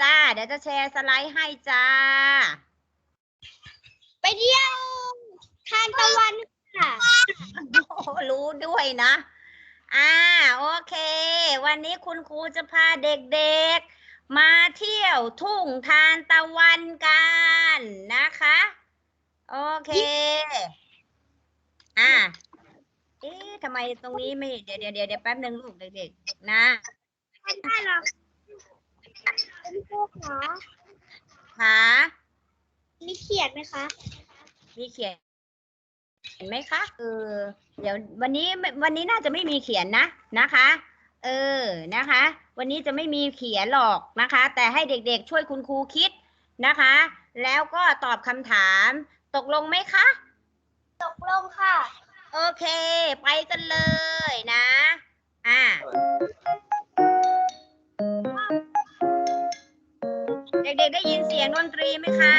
จ้า เดี๋ยวจะแชร์สไลด์ให้จ้า ไปเที่ยวทานตะวันค่ะโอ้รู้ด้วยนะ อ่า โอเค วันนี้คุณครูจะพาเด็กๆ มาเที่ยวทุ่งทานตะวันกันนะคะ โอเค อ่าเอ๊ะทำไมตรงนี้ไม่ เดี๋ยวเดี๋ยวเดี๋ยวเดี๋ยวแป๊บหนึ่งลูกเด็กๆ นะไม่ได้หรอก คุณครูคะขามีเขียนไหมคะมีเขียน เห็นไหมคะเออเดี๋ยววันนี้ไม่วันนี้น่าจะไม่มีเขียนนะนะคะ เออนะคะ วันนี้จะไม่มีเขียนหรอกนะคะ แต่ให้เด็กๆช่วยคุณครูคิดนะคะ แล้วก็ตอบคำถามตกลงไหมคะ ตกลงค่ะ โอเค ไปกันเลยนะ อ่า เด็กๆได้ยินเสียงดนตรีไหมคะ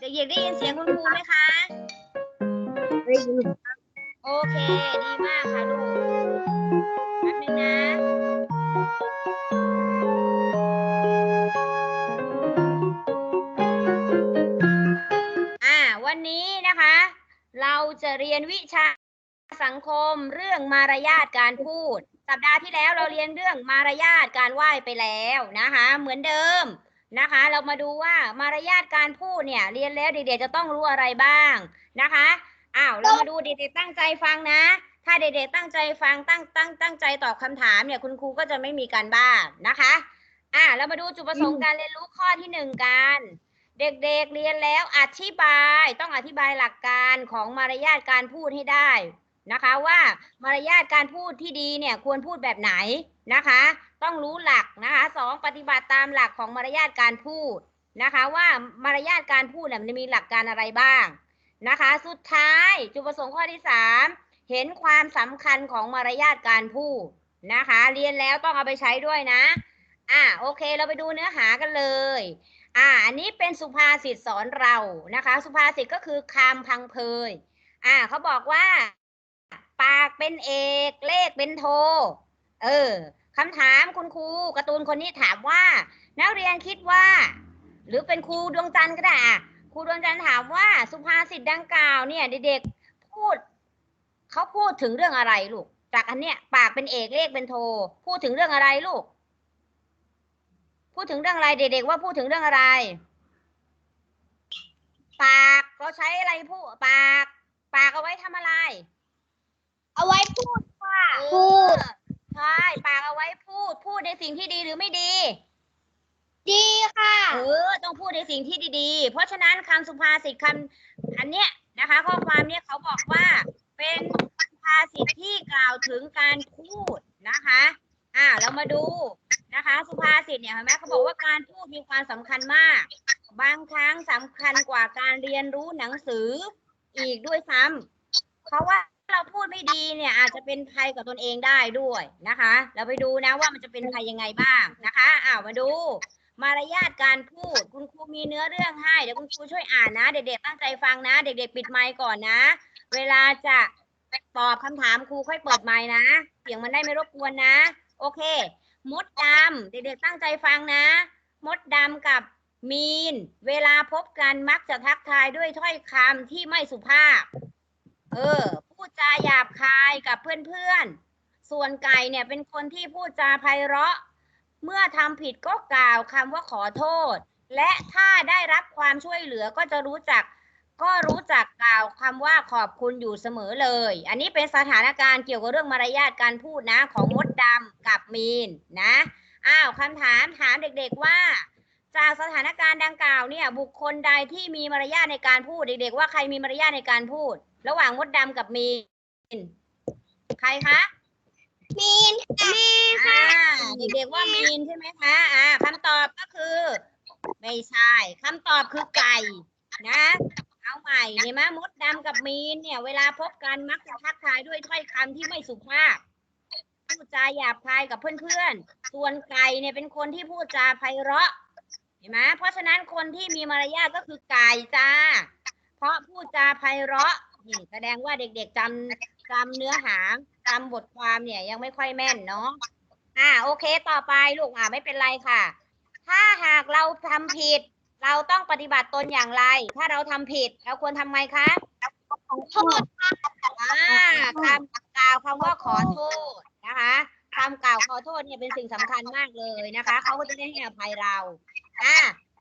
เด็กๆได้ยินเสียงคุณครูไหมคะ ได้ยินโอเค ดีมากค่ะลูกแป๊บนึงนะอ่าวันนี้นะคะ เราจะเรียนวิชาสังคมเรื่องมารยาทการพูด สัปดาห์ที่แล้วเราเรียนเรื่องมารยาทการไหว้ไปแล้วนะคะ เหมือนเดิมนะคะ เรามาดูว่ามารยาทการพูดเนี่ย เรียนแล้วเด็กๆจะต้องรู้อะไรบ้างนะคะอ้าวเรามาดูเด็กๆตั้งใจฟังนะ ถ้าเด็กๆตั้งใจฟังตั้งตั้งตั้งใจตอบคำถามเนี่ยคุณครูก็จะไม่มีการบ้านนะคะอ่าเรามาดูจุดประสงค์การเรียนรู้ข้อที่หนึ่งกันเด็กๆเรียนแล้วอธิบายต้องอธิบายหลักการของมารยาทการพูดให้ได้ นะคะว่ามารยาทการพูดที่ดีเนี่ยควรพูดแบบไหนนะคะ ต้องรู้หลักนะคะสองปฏิบัติตามหลักของมารยาทการพูดนะคะว่ามารยาทการพูดเนี่ยมันมีหลักการอะไรบ้างนะคะ สุดท้ายจุดประสงค์ข้อที่สามเห็นความสำคัญของมารยาทการพูดนะคะ เรียนแล้วต้องเอาไปใช้ด้วยนะอ่าโอเคเราไปดูเนื้อหากันเลยอ่าอันนี้เป็นสุภาษิตสอนเรานะคะ สุภาษิตก็คือคำพังเพยอ่าเขาบอกว่า ปากเป็นเอก เลขเป็นโท เออคำถามคุณครูการ์ตูนคนนี้ถามว่า นักเรียนคิดว่า หรือเป็นครูดวงจันทร์ก็ได้อะครูดวงจันทร์ถามว่าสุภาษิตดังกล่าวเนี่ยเด็กๆพูดเขาพูดถึงเรื่องอะไรลูก จากอันเนี้ยปากเป็นเอกเลขเป็นโท พูดถึงเรื่องอะไรลูก พูดถึงเรื่องอะไรเด็กๆว่าพูดถึงเรื่องอะไร ปากเราใช้อะไรพูดปาก ปากเอาไว้ทำอะไร เอาไว้พูดค่ะเออใช่ปากเอาไว้พูด พูดในสิ่งที่ดีหรือไม่ดี ดีค่ะ เออต้องพูดในสิ่งที่ดีๆ เพราะฉะนั้นคำสุภาษิตคำอันเนี้ยนะคะ ข้อความเนี้ยเขาบอกว่าเป็นสุภาษิตที่กล่าวถึงการพูดนะคะ อ่าเรามาดูนะคะ สุภาษิตเนี่ยเห็นไหมเขาบอกว่าการพูดมีความสำคัญมาก บางครั้งสำคัญกว่าการเรียนรู้หนังสืออีกด้วยซ้ำเพราะว่า เราพูดไม่ดีเนี่ยอาจจะเป็นภัยกับตนเองได้ด้วยนะคะ เราไปดูนะว่ามันจะเป็นภัยยังไงบ้างนะคะอ้าวมาดู มารยาทการพูด คุณครูมีเนื้อเรื่องให้เดี๋ยวคุณครูช่วยอ่านนะ เด็กๆตั้งใจฟังนะ เด็กๆปิดไมค์ก่อนนะ เวลาจะตอบคำถามครูค่อยเปิดไมค์นะ เสียงมันได้ไม่รบกวนนะ โอเค มดดำเด็กๆตั้งใจฟังนะ มดดำกับมีน เวลาพบกันมักจะทักทายด้วยถ้อยคำที่ไม่สุภาพ เออ พูดจาหยาบคายกับเพื่อนๆ ส่วนไก่เนี่ยเป็นคนที่พูดจาไพเราะ เมื่อทำผิดก็กล่าวคำว่าขอโทษ และถ้าได้รับความช่วยเหลือก็จะรู้จัก ก็รู้จักกล่าวคำว่าขอบคุณอยู่เสมอเลย อันนี้เป็นสถานการณ์เกี่ยวกับเรื่องมารยาทการพูดนะ ของมดดำกับมีนนะ อ้าวคำถามถามเด็กๆว่าจากสถานการณ์ดังกล่าวเนี่ยบุคคลใดที่มีมารยาทในการพูดเด็กๆว่าใครมีมารยาทในการพูด ระหว่างมดดำกับมีน ใครคะ มีนค่ะมีอ่าเด็กๆว่ามีนใช่ไหมคะ อ่าคำตอบก็คือ ไม่ใช่คำตอบคือไก่ นะ เอาใหม่เห็นไหมมดดำกับมีนเนี่ย เวลาพบกันมักจะทักทายด้วยถ้อยคำที่ไม่สุภาพ พูดจาหยาบคายกับเพื่อนๆ ส่วนไก่เนี่ยเป็นคนที่พูดจาไพเราะ เห็นไหมเพราะฉะนั้นคนที่มีมารยาทก็คือไก่จ้า เพราะพูดจาไพเราะ นี่แสดงว่าเด็กๆจำจำเนื้อหาจำบทความเนี่ยยังไม่ค่อยแม่นเนาะอ่าโอเคต่อไปลูกอ่าไม่เป็นไรค่ะ ถ้าหากเราทำผิด เราต้องปฏิบัติตนอย่างไร ถ้าเราทำผิดเราควรทำไงคะขอโทษอ่าคำกล่าวคำว่าขอโทษนะคะคำกล่าวขอโทษเนี่ยเป็นสิ่งสำคัญมากเลยนะคะเขาก็จะได้ให้อภัยเราอ่า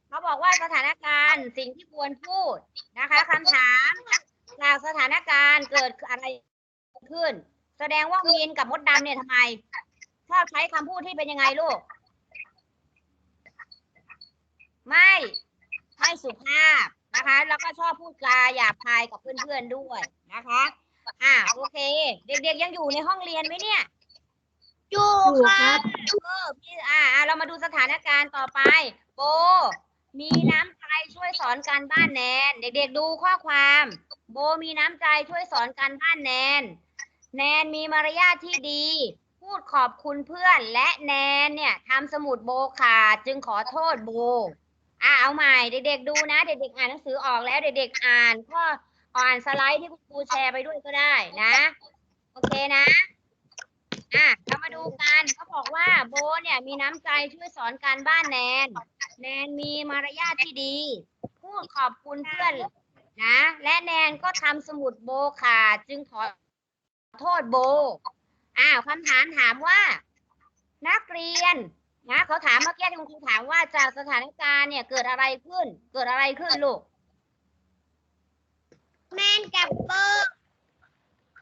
เขาบอกว่าสถานการณ์สิ่งที่ควรพูดนะคะคำถาม จากสถานการณ์เกิดอะไรขึ้น แสดงว่ามีนกับมดดำเนี่ยทำไมชอบใช้คำพูดที่เป็นยังไงลูก ไม่ไม่สุภาพนะคะ แล้วก็ชอบพูดจาหยาบคายกับเพื่อนๆด้วยนะคะ อ่าโอเค เด็กๆยังอยู่ในห้องเรียนไหมเนี่ยอยู่ครับเออพี่อ่าอ่าเรามาดูสถานการณ์ต่อไปโบมีน้ำใจช่วยสอนการบ้านแนน เด็กๆดูข้อความ โบมีน้ำใจช่วยสอนการบ้านแนน แนนมีมารยาทที่ดี พูดขอบคุณเพื่อนและแนนเนี่ยทำสมุดโบขาดจึงขอโทษโบอ่าเอาใหม่เด็กๆดูนะ เด็กๆอ่านหนังสือออกแล้วเด็กๆอ่านก็อ่านสไลด์ที่คุณครูแชร์ไปด้วยก็ได้นะ โอเคนะอะเรามาดูกันเขาบอกว่าโบเนี่ยมีน้ำใจช่วยสอนการบ้านแนน แนนมีมารยาทที่ดี พูดขอบคุณเพื่อน นะ และแนนก็ทำสมุดโบขาดจึงขอโทษโบอ้าวคำถามถามว่า นักเรียนนะเขาถามเมื่อกี้ที่คุณครูถามว่าจากสถานการณ์เนี่ยเกิดอะไรขึ้น เกิดอะไรขึ้นลูกแมนกับเบอร์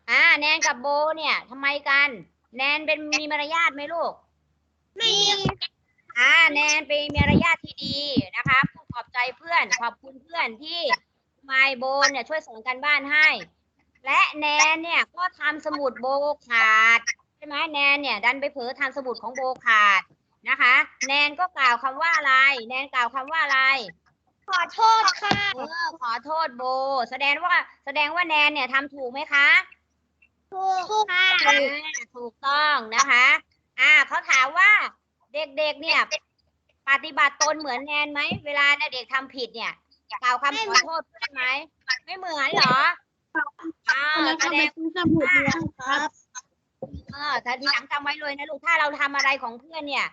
อ่าแนนกับโบเนี่ยทำไมกัน แนนเป็นมีมารยาทไหมลูก ไม่มีอ่าแนนเป็นมารยาทที่ดีนะคะพูดขอบใจเพื่อน ขอบคุณเพื่อนที่ ไมโบนเนี่ยช่วยส่งกันบ้านให้ และแนนเนี่ยก็ทำสมุดโบขาดใช่ไหมแนนเนี่ยดันไปเผลอทำสมุดของโบขาดนะคะ แนนก็กล่าวคำว่าอะไร แนนกล่าวคำว่าอะไร ขอโทษค่ะเออขอโทษโบ แสดงว่าแสดงว่าแนนเนี่ยทำถูกไหมคะ ถูกค่ะอ่าถูกต้องนะคะ อ่าเขาถามว่าเด็กๆเนี่ย ปฏิบัติตนเหมือนแนนไหม เวลาเด็กทำผิดเนี่ย กล่าวคำขอโทษใช่ไหมไม่เหมือนเหรออ่าแสดงสมุดแล้วครับ เออถ้าทีหลังจำไว้เลยนะลูก ถ้าเราทำอะไรของเพื่อนเนี่ย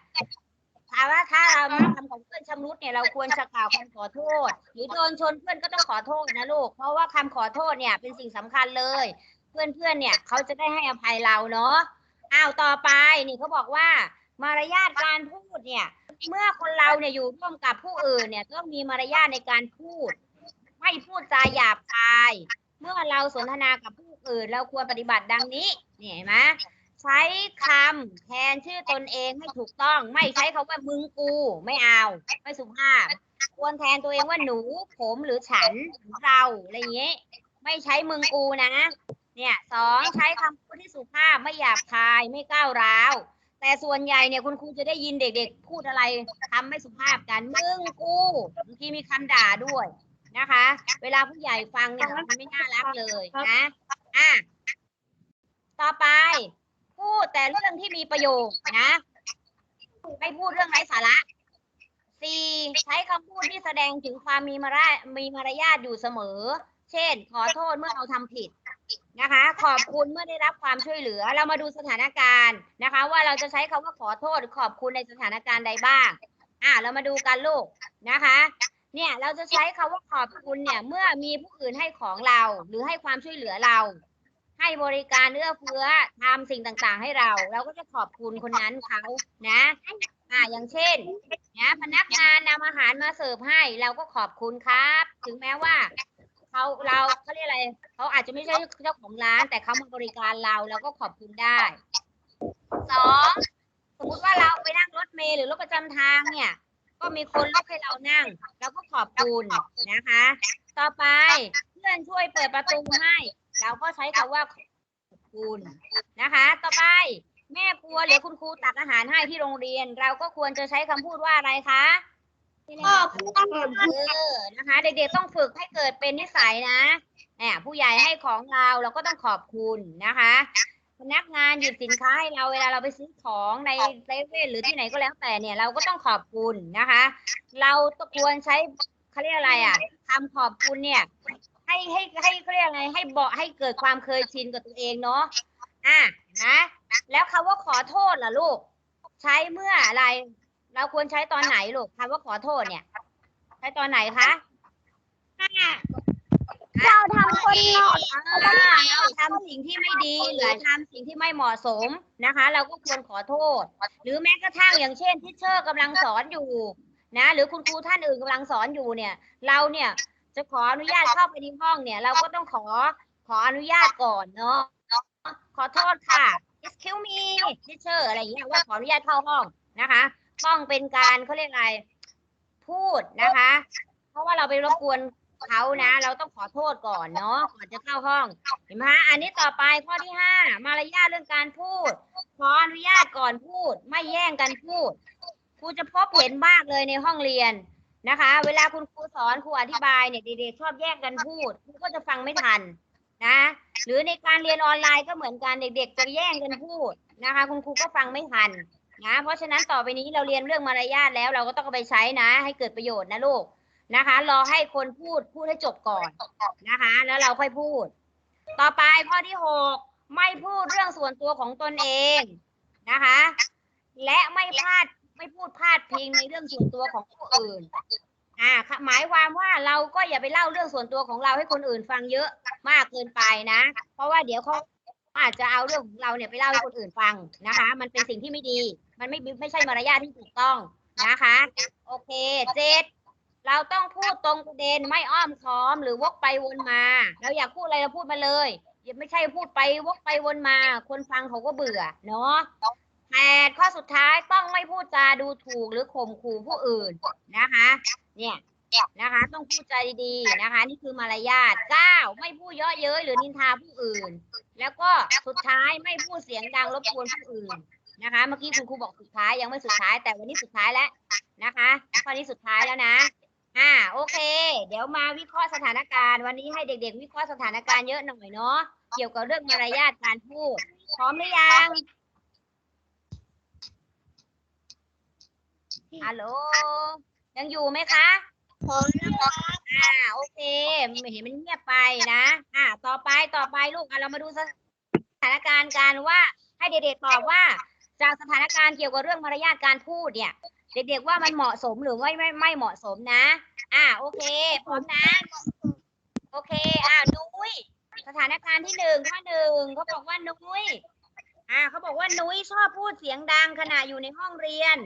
ถามว่าถ้าเราทำของเพื่อนชำรุดเนี่ยเราควรจะกล่าวคำขอโทษ หรือโดนชนเพื่อนก็ต้องขอโทษนะลูก เพราะว่าคำขอโทษเนี่ยเป็นสิ่งสำคัญเลย เพื่อนๆเนี่ยเขาจะได้ให้อภัยเราเนาะ อ้าว ต่อไปนี่เขาบอกว่า มารยาทการพูดเนี่ย เมื่อคนเราเนี่ยอยู่ร่วมกับผู้อื่นเนี่ยต้องมีมารยาทในการพูด ไม่พูดจาหยาบคาย เมื่อเราสนทนากับผู้อื่น เราควรปฏิบัติดังนี้เนี่ยเห็นไหมใช้คำแทนชื่อตนเองให้ถูกต้อง ไม่ใช้คำว่ามึงกู ไม่เอา ไม่สุภาพ ควรแทนตัวเองว่าหนู ผมหรือฉันหรือเราอะไรอย่างเงี้ยไม่ใช้มึงกูนะ เนี่ยสองใช้คำพูดที่สุภาพไม่หยาบคายไม่ก้าวร้าว แต่ส่วนใหญ่เนี่ยคุณครูจะได้ยินเด็กๆ พูดอะไรทำไม่สุภาพกันมึงกูบางทีมีคำด่าด้วยนะคะ เวลาผู้ใหญ่ฟังเนี่ยมันไม่น่ารักเลยนะอะต่อไป พูดแต่เรื่องที่มีประโยชน์นะไม่พูดเรื่องไร้สาระสี่ใช้คำพูดที่แสดงถึงความมีมารยาทมีมารยาทอยู่เสมอ เช่น ขอโทษเมื่อเราทำผิด นะคะ ขอบคุณเมื่อได้รับความช่วยเหลือ เรามาดูสถานการณ์นะคะ ว่าเราจะใช้คำว่าขอโทษหรือขอบคุณในสถานการณ์ใดบ้าง อ่าเรามาดูกันลูกนะคะ เนี่ยเราจะใช้คำว่าขอบคุณเนี่ย เมื่อมีผู้อื่นให้ของเรา หรือให้ความช่วยเหลือเรา ให้บริการเอื้อเฟื้อทำสิ่งต่างๆ ให้เรา เราก็จะขอบคุณคนนั้นเขานะอ่าอย่างเช่นนะพนักงานนำอาหารมาเสิร์ฟให้ เราก็ขอบคุณครับ ถึงแม้ว่า เขาเราเขาเรียกอะไรเขาอาจจะไม่ใช่เจ้าของร้าน แต่เขามาบริการเราเราก็ขอบคุณได้สองสมมติว่าเราไปนั่งรถเมล์หรือรถประจำทางเนี่ย ก็มีคนลุกให้เรานั่งเราก็ขอบคุณนะคะ ต่อไปเพื่อนช่วยเปิดประตูให้ เราก็ใช้คำว่าขอบคุณนะคะ ต่อไปแม่ครัวหรือคุณครูตักอาหารให้ที่โรงเรียน เราก็ควรจะใช้คำพูดว่าอะไรคะ ขอบคุณเออนะคะ เด็กๆต้องฝึกให้เกิดเป็นนิสัยนะเนี่ยผู้ใหญ่ให้ของเราเราก็ต้องขอบคุณนะคะพนักงานหยิบสินค้าให้เราเวลาเราไปซื้อของในเซเว่นหรือที่ไหนก็แล้วแต่เนี่ย เราก็ต้องขอบคุณนะคะ เราต้องควรใช้เขาเรียกอะไรอะคำขอบคุณเนี่ย ให้ให้ให้เขาเรียกอะไรให้เบอกให้เกิดความเคยชินกับตัวเองเนาะอะนะ แล้วคำว่าขอโทษล่ะลูก ใช้เมื่ออะไร เราควรใช้ตอนไหนลูกคำว่าขอโทษเนี่ย ใช้ตอนไหนคะเราทำคนหนอดอ่าเราทำสิ่งที่ไม่ดีหรือทำสิ่งที่ไม่เหมาะสมนะคะ เราก็ควรขอโทษ หรือแม้กระทั่งอย่างเช่นที่เชอร์กำลังสอนอยู่นะ หรือคุณครูท่านอื่นกำลังสอนอยู่เนี่ย เราเนี่ยจะขออนุญาตเข้าไปในห้องเนี่ย เราก็ต้องขอขออนุญาตก่อนเนาะขอโทษค่ะ excuse me teacher อะไรอย่างเงี้ยว่าขออนุญาตเข้าห้องนะคะ ต้องเป็นการเขาเรียกอะไร พูดนะคะ เพราะว่าเราไปรบกวนเขานะ เราต้องขอโทษก่อนเนาะก่อนจะเข้าห้องเห็นไหมคะอันนี้ต่อไปข้อที่ห้ามารยาทเรื่องการพูด ขออนุญาตก่อนพูด ไม่แย่งกันพูดครูจะพบเห็นมากเลยในห้องเรียนนะคะ เวลาคุณครูสอนครูอธิบายเนี่ยเด็กๆชอบแย่งกันพูดครูก็จะฟังไม่ทันนะ หรือในการเรียนออนไลน์ก็เหมือนกันเด็กๆจะแย่งกันพูดนะคะ คุณครูก็ฟังไม่ทัน นะ เพราะฉะนั้นต่อไปนี้เราเรียนเรื่องมารยาทแล้วเราก็ต้องเอาไปใช้นะ ให้เกิดประโยชน์นะลูกนะคะ รอให้คนพูดพูดให้จบก่อนนะคะ แล้วเราค่อยพูด ต่อไปข้อที่หกไม่พูดเรื่องส่วนตัวของตนเองนะคะ และไม่พลาดไม่พูดพลาดพิงในเรื่องส่วนตัวของผู้อื่นอ่าหมายความว่าเราก็อย่าไปเล่าเรื่องส่วนตัวของเราให้คนอื่นฟังเยอะมากเกินไปนะ เพราะว่าเดี๋ยวเขาอาจจะเอาเรื่องของเราเนี่ยไปเล่าให้คนอื่นฟังนะคะ มันเป็นสิ่งที่ไม่ดี มันไม่ไม่ใช่มารยาทที่ถูกต้องนะคะ โอเคเจ็ดเราต้องพูดตรงประเด็นไม่อ้อมค้อมหรือวกไปวนมา เราอยากพูดอะไรเราพูดมาเลยอย่าไม่ใช่พูดไปวกไปวนมา คนฟังเขาก็เบื่อเนาะแปดข้อสุดท้ายต้องไม่พูดจาดูถูกหรือข่มขู่ผู้อื่นนะคะ เนี่ยนะคะ ต้องพูดใจดีๆนะคะ นี่คือมารยาทเก้าไม่พูดเยอะเย้ยหรือนินทาผู้อื่น แล้วก็สุดท้ายไม่พูดเสียงดังรบกวนผู้อื่น นะคะ เมื่อกี้คุณครูบอกสุดท้ายยังไม่สุดท้ายแต่วันนี้สุดท้ายแล้วนะคะข้อนี้สุดท้ายแล้วนะอ่าโอเค เดี๋ยวมาวิเคราะห์สถานการณ์ วันนี้ให้เด็ก ๆ วิเคราะห์สถานการณ์เยอะหน่อยเนาะเกี่ยวกับเรื่องมารยาทการพูดพร้อมหรือยังฮัลโหลยังอยู่ไหมคะผมนะครับอ่าโอเคไม่เห็นมันเงียบไปนะอ่าต่อไปต่อไปลูกอะเรามาดูสถานการณ์กันว่าให้เด็กๆตอบว่า จากสถานการณ์เกี่ยวกับเรื่องมารยาทการพูดเนี่ย เด็กๆว่ามันเหมาะสมหรือไม่ไม่ไม่เหมาะสมนะ อ่าโอเคพร้อมนะ โอเค อ่านุ้ยสถานการณ์ที่หนึ่งข้อหนึ่งเขาบอกว่านุ้ย อ่าเขาบอกว่านุ้ยชอบพูดเสียงดังขณะอยู่ในห้องเรียน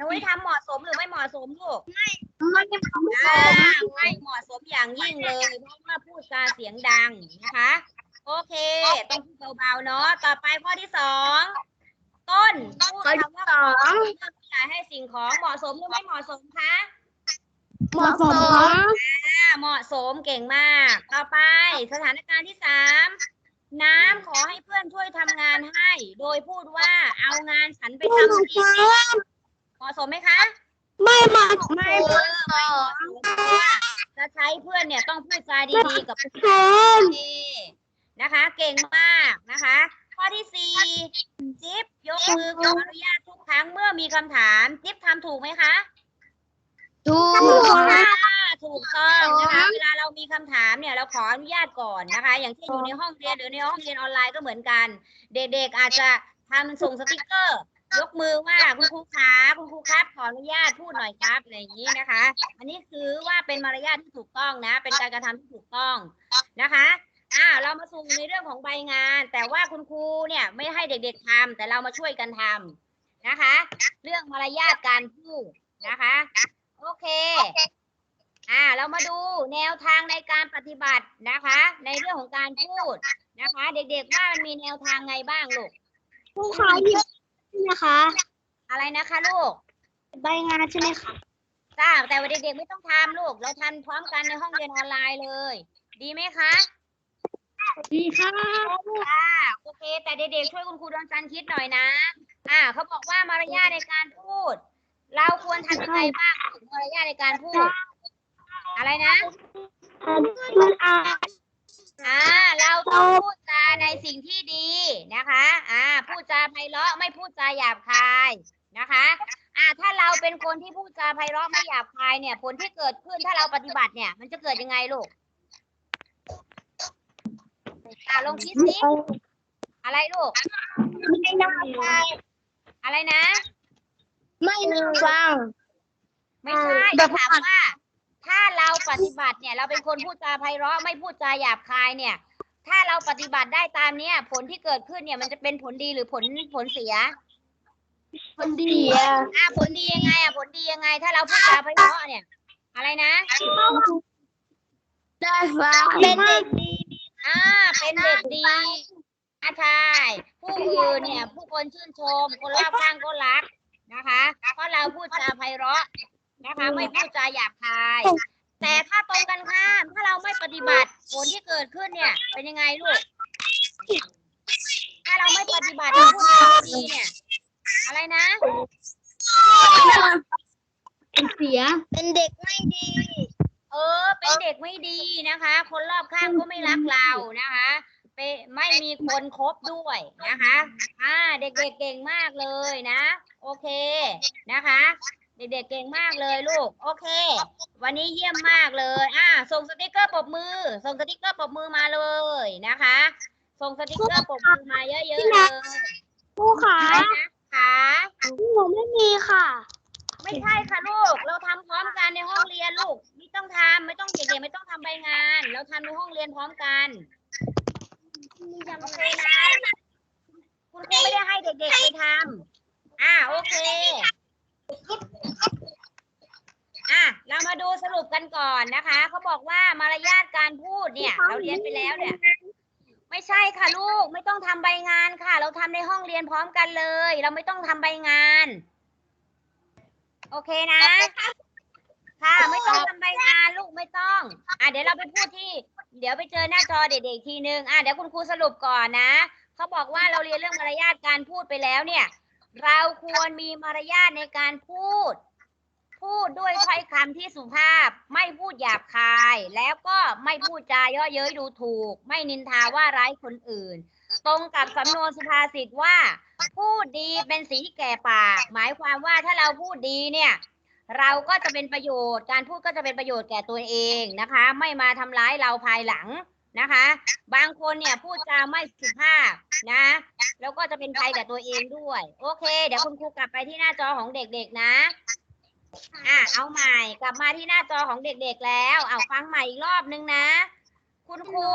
นุ้ยทำเหมาะสมหรือไม่เหมาะสมลูก ไม่ไมไม่อ่าผมไม่เหมาะสมอย่างยิ่งเลยเพราะว่าพูดจาเสียงดังนะคะ โอเค ต้องพูดเบาๆเนาะต่อไปข้อที่สอง ต้นพูดคำว่าขอเรื่องขยายให้สิ่งของเหมาะสมหรือไม่เหมาะสมคะเหมาะสมอ่าเหมาะสมเก่งมาก ต่อไปสถานการณ์ที่สามน้ำขอให้เพื่อนช่วยทำงานให้ โดยพูดว่าเอางานฉันไปทำทีเหมาะสมไหมคะ ไม่เหมาะสมเออไม่เหมาะสมเพราะว่าจะใช้เพื่อนเนี่ยต้องพูดจาดีๆกับเพื่อนสมนี่นะคะ เก่งมากนะคะ ข้อที่สี่จิ๊บยกมือขออนุญาตทุกครั้งเมื่อมีคำถาม จิ๊บทำถูกไหมคะถูกอ่าถูกต้องนะคะเวลาเรามีคำถามเนี่ยเราขออนุญาตก่อนนะคะ อย่างเช่นอยู่ในห้องเรียนหรือในห้องเรียนออนไลน์ก็เหมือนกัน เด็กๆอาจจะทำส่งสติกเกอร์ ยกมือว่าคุณครูขาคุณครูครับ ขออนุญาตพูดหน่อยครับอะไรอย่างนี้นะคะ อันนี้คือว่าเป็นมารยาทที่ถูกต้องนะ เป็นการกระทำที่ถูกต้องนะคะ อ่าเรามาสู่ในเรื่องของใบงาน แต่ว่าคุณครูเนี่ยไม่ให้เด็กๆทำแต่เรามาช่วยกันทำนะคะ เรื่องมารยาทการพูดนะคะ โอเคอ่าเรามาดูแนวทางในการปฏิบัตินะคะ ในเรื่องของการพูดนะคะ เด็กๆว่ามันมีแนวทางไงบ้างลูกผู้ค้าที่นะคะ อะไรนะคะลูกใบงานใช่ไหมคะจ้าแต่ว่าเด็กๆไม่ต้องทำลูก เราทำพร้อมกันในห้องเรียนออนไลน์เลย ดีไหมคะ ดีค่ะค่ะโอเค แต่เด็กๆช่วยคุณครูดวงจันทร์คิดหน่อยนะ อ่าเขาบอกว่ามารยาทในการพูด เราควรทำยังไงบ้างถึงมารยาทในการพูด อะไรนะมันอาอ่าเราต้องพูดจาในสิ่งที่ดีนะคะ อ่า พูดจาไพเราะไม่พูดจาหยาบคายนะคะอ่าถ้าเราเป็นคนที่พูดจาไพเราะไม่หยาบคายเนี่ย ผลที่เกิดขึ้นถ้าเราปฏิบัติเนี่ย มันจะเกิดยังไงลูก อ่า ลองคิดสิอะไรลูก ไม่น่าฟังอะไรนะ ไม่น่าฟัง ไม่ใช่แบบถามว่า ถ้าเราปฏิบัติเนี่ย เราเป็นคนพูดจาไพเราะไม่พูดจาหยาบคายเนี่ย ถ้าเราปฏิบัติได้ตามเนี้ยผลที่เกิดขึ้นเนี่ย มันจะเป็นผลดีหรือผลผลเสียคนดีอะอ่าผลดียังไงอะผลดียังไง ถ้าเราพูดจาไพเราะเนี่ย อะไรนะได้ฟังเป็นเด็กดี อ่าเป็นเด็กดีอาชายผู้อื่นเนี่ย ผู้คนชื่นชม คนรอบข้างก็รักนะคะ เพราะเราพูดจาไพเราะนะคะ ไม่พูดจาหยาบคาย แต่ถ้าตรงกันข้ามถ้าเราไม่ปฏิบัติผลที่เกิดขึ้นเนี่ย เป็นยังไงลูก ถ้าเราไม่ปฏิบัติเราพูดจาไม่ดีเนี่ย อะไรนะเสีย เป็นเด็กไม่ดี เออ เป็นเด็กไม่ดีนะคะ คนรอบข้างก็ไม่รักเรานะคะเปไม่มีคนคบด้วยนะคะ อ่า เด็กๆเก่งมากเลยนะ โอเคนะคะ เด็กๆเก่งมากเลยลูก โอเค วันนี้เยี่ยมมากเลย อ่า ส่งสติกเกอร์ปรบมือ ส่งสติกเกอร์ปรบมือมาเลยนะคะ ส่งสติกเกอร์ปรบมือมาเยอะๆเลยผู้ขาอะไรนะขาหนูไม่มีค่ะ ไม่ใช่ค่ะลูก เราทำพร้อมกันในห้องเรียนลูกไม่ ต้องทำไม่ต้องเด็กๆไม่ต้องทำใบงาน เราทำในห้องเรียนพร้อมกันโอเคนะ คุณครูไม่ได้ให้เด็กๆไปทำอ่าโอเค อะเรามาดูสรุปกันก่อนนะคะเขาบอกว่ามารยาทการพูดเนี่ย เราเรียนไปแล้วเนี่ย ไม่ใช่ค่ะลูกไม่ต้องทำใบงานค่ะ เราทำในห้องเรียนพร้อมกันเลย เราไม่ต้องทำใบงาน โอเคนะ ค่ะ ไม่ต้องทำใบงานลูกไม่ต้อง อะเดี๋ยวเราไปพูดที่ เดี๋ยวไปเจอหน้าจอเด็กๆทีนึงอะเดี๋ยวคุณครูสรุปก่อนนะเขาบอกว่าเราเรียนเรื่องมารยาทการพูดไปแล้วเนี่ย เราควรมีมารยาทในการพูด พูดด้วยถ้อยคำที่สุภาพ ไม่พูดหยาบคาย แล้วก็ไม่พูดจาเย่อเย้ยดูถูก ไม่นินทาว่าร้ายคนอื่น ตรงกับสำนวนสุภาษิตว่า พูดดีเป็นสีแก่ปาก หมายความว่าถ้าเราพูดดีเนี่ย เราก็จะเป็นประโยชน์การพูดก็จะเป็นประโยชน์แก่ตัวเองนะคะ ไม่มาทำร้ายเราภายหลังนะคะ บางคนเนี่ยพูดจาไม่สุภาพนะ แล้วก็จะเป็นภัยกับตัวเองด้วย โอเค เดี๋ยวคุณครูกลับไปที่หน้าจอของเด็กๆนะอะเอาใหม่กลับมาที่หน้าจอของเด็กๆแล้ว เอาฟังใหม่อีกรอบนึงนะ คุณครู